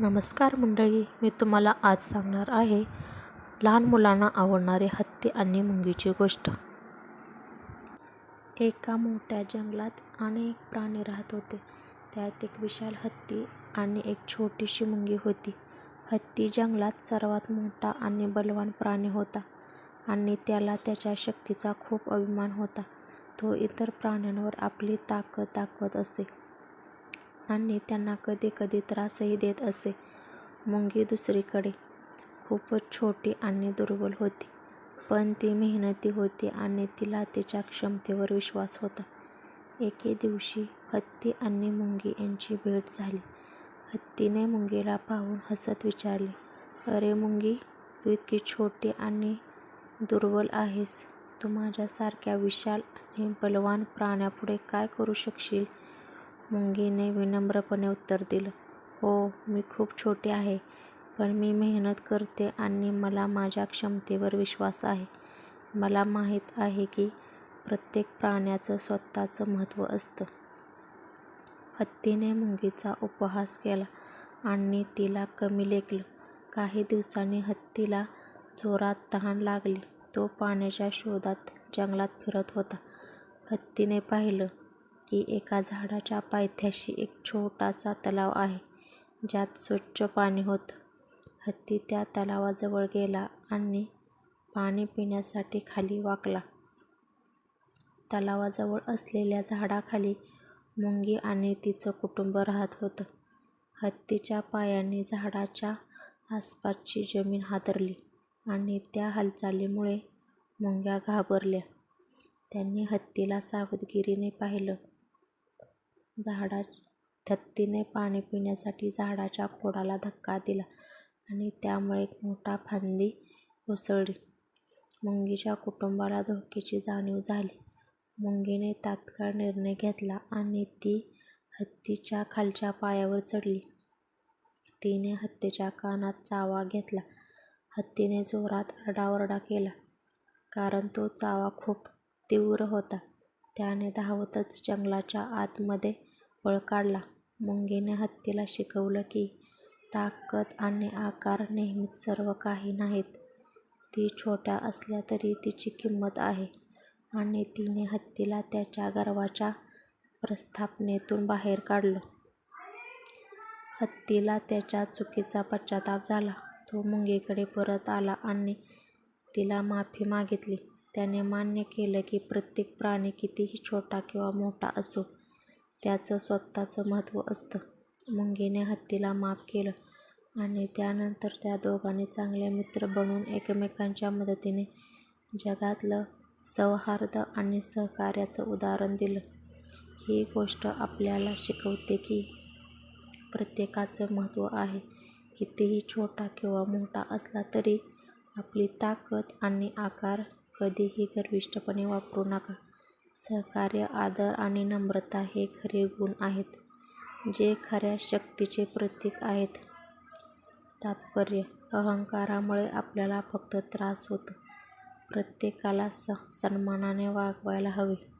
नमस्कार मंडळी मी तुम्हाला आज सांगणार आहे लहान मुलांना आवडणारी हत्ती आणि मुंगीची गोष्ट. एका मोठ्या जंगलात अनेक प्राणी राहत होते. त्यात एक विशाल हत्ती आणि एक छोटीशी मुंगी होती. हत्ती जंगलात सर्वात मोठा आणि बलवान प्राणी होता आणि त्याला त्याच्या शक्तीचा खूप अभिमान होता. तो इतर प्राण्यांवर आपली ताकद दाखवत असे. आणि त्यांना कधी कधी त्रासही देत असे. मुंगी दुसरीकडे खूपच छोटी आणि दुर्बल होती, पण ती मेहनती होती आणि तिला तिच्या क्षमतेवर विश्वास होता. एके दिवशी हत्ती आणि मुंगी यांची भेट झाली. हत्तीने मुंगीला पाहून हसत विचारले, "अरे मुंगी, तू इतकी छोटी आणि दुर्बल आहेस, तू माझ्यासारख्या विशाल आणि बलवान प्राण्यापुढे काय करू शकशील? मुंगीने विनम्रपणे उत्तर दिलं, "हो, मी खूप छोटी आहे, पण मी मेहनत करते आणि मला माझ्या क्षमतेवर विश्वास आहे. मला माहीत आहे की प्रत्येक प्राण्याचं स्वतःचं महत्त्व असतं." हत्तीने मुंगीचा उपहास केला आणि तिला कमी लेखलं. काही दिवसांनी हत्तीला जोरात तहान लागली. तो पाण्याच्या शोधात जंगलात फिरत होता. हत्तीने पाहिलं की एका झाडाच्या पायथ्याशी एक छोटासा तलाव आहे, ज्यात स्वच्छ पाणी होतं. हत्ती त्या तलावाजवळ गेला आणि पाणी पिण्यासाठी खाली वाकला. तलावाजवळ असलेल्या झाडाखाली मुंगी आणि तिचं कुटुंब राहत होतं. हत्तीच्या पायांनी झाडाच्या आसपासची जमीन हादरली आणि त्या हालचालीमुळे मुंग्या घाबरल्या. त्यांनी हत्तीला सावधगिरीने पाहिलं. झाडा हत्तीने पाणी पिण्यासाठी झाडाच्या खोडाला धक्का दिला आणि त्यामुळे एक मोठी फांदी कोसळली. मुंगीच्या कुटुंबाला धोक्याची जाणीव झाली. मुंगीने तात्काळ निर्णय घेतला आणि ती हत्तीच्या खालच्या पायावर चढली. तिने हत्तीच्या कानात चावा घेतला. हत्तीने जोरात आरडाओरडा केला, कारण तो चावा खूप तीव्र होता. त्याने धावतच जंगलाच्या आतमध्ये पळ काढला. मुंगीने हत्तीला शिकवलं की ताकद आणि आकार नेहमीच सर्व काही नाहीत. ती छोट्या असल्या तरी तिची किंमत आहे आणि तिने हत्तीला त्याच्या गर्वाच्या प्रस्थापनेतून बाहेर काढलं. हत्तीला त्याच्या चुकीचा पश्चाताप झाला. तो मुंगीकडे परत आला आणि तिला माफी मागितली. त्याने मान्य केलं की प्रत्येक प्राणी कितीही छोटा किंवा मोठा असो, त्याचं स्वतःचं महत्त्व असतं. मुंगीने हत्तीला माफ केलं आणि त्यानंतर त्या दोघांनी चांगले मित्र बनून एकमेकांच्या मदतीने जगातलं सौहार्द आणि सहकार्याचं उदाहरण दिलं. ही गोष्ट आपल्याला शिकवते की प्रत्येकाचं महत्त्व आहे. कितीही छोटा किंवा मोठा असला तरी आपली ताकद आणि आकार कधीही गर्विष्ठपणे वापरू नका. सहकार्य, आदर आणि नम्रता हे खरे गुण आहेत, जे खऱ्या शक्तीचे प्रतीक आहेत. तात्पर्य अहंकारामुळे आपल्याला फक्त त्रास होतो. प्रत्येकाला सन्मानाने वागवायला हवे.